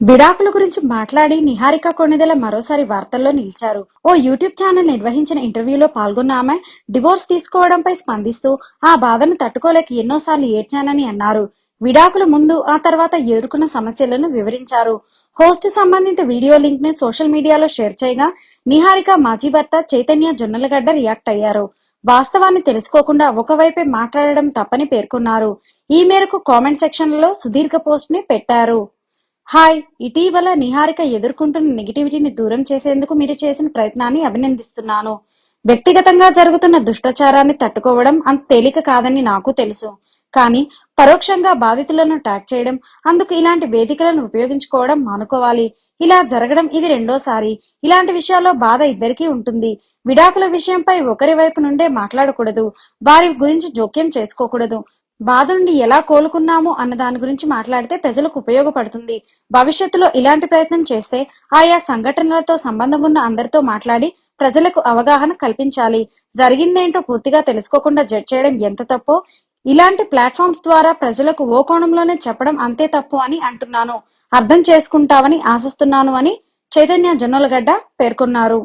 విడాకుల గురించి మాట్లాడి నిహారిక కొణిదెల మరోసారి వార్తల్లో నిలిచారు. ఓ యూట్యూబ్ ఛానల్ నిర్వహించిన ఇంటర్వ్యూలో పాల్గొన్న ఆమె డివోర్స్ తీసుకోవడంపై స్పందిస్తూ ఆ బాధను తట్టుకోలేక ఎన్నోసార్లు ఏడ్చానని అన్నారు. విడాకుల ముందు ఆ తర్వాత ఎదుర్కొన్న సమస్యలను వివరించారు. హోస్ట్ సంబంధిత వీడియో లింక్ను సోషల్ మీడియాలో షేర్ చేయగా నిహారిక మాజీ భర్త చైతన్య జొన్నలగడ్డ రియాక్ట్ అయ్యారు. వాస్తవాన్ని తెలుసుకోకుండా ఒకవైపే మాట్లాడడం తప్పని పేర్కొన్నారు. ఈ మేరకు కామెంట్ సెక్షన్లలో సుదీర్ఘ పోస్ట్ని పెట్టారు. హాయ్ ఇటీవల నిహారిక ఎదుర్కొంటున్న నెగిటివిటీని దూరం చేసేందుకు మీరు చేసిన ప్రయత్నాన్ని అభినందిస్తున్నాను. వ్యక్తిగతంగా జరుగుతున్న దుష్టాచారాన్ని తట్టుకోవడం అంత తేలిక కాదని నాకు తెలుసు. కానీ పరోక్షంగా బాధితులను ట్యాగ్ చేయడం అందుకు ఇలాంటి వేదికలను ఉపయోగించుకోవడం మానుకోవాలి. ఇలా జరగడం ఇది రెండోసారి. ఇలాంటి విషయాల్లో బాధ ఇద్దరికీ ఉంటుంది. విడాకుల విషయంపై ఒకరి వైపు నుండే మాట్లాడకూడదు. వారి గురించి జోక్యం చేసుకోకూడదు. బాధ నుండి ఎలా కోలుకున్నాము అన్న దాని గురించి మాట్లాడితే ప్రజలకు ఉపయోగపడుతుంది. భవిష్యత్తులో ఇలాంటి ప్రయత్నం చేస్తే ఆయా సంఘటనలతో సంబంధం ఉన్న అందరితో మాట్లాడి ప్రజలకు అవగాహన కల్పించాలి. జరిగిందేంటో పూర్తిగా తెలుసుకోకుండా జడ్జ్ చేయడం ఎంత తప్పో ఇలాంటి ప్లాట్ఫామ్స్ ద్వారా ప్రజలకు ఓ కోణంలోనే చెప్పడం అంతే తప్పు అని అంటున్నాను. అర్థం చేసుకుంటావని ఆశిస్తున్నాను అని చైతన్య జొన్నలగడ్డ పేర్కొన్నారు.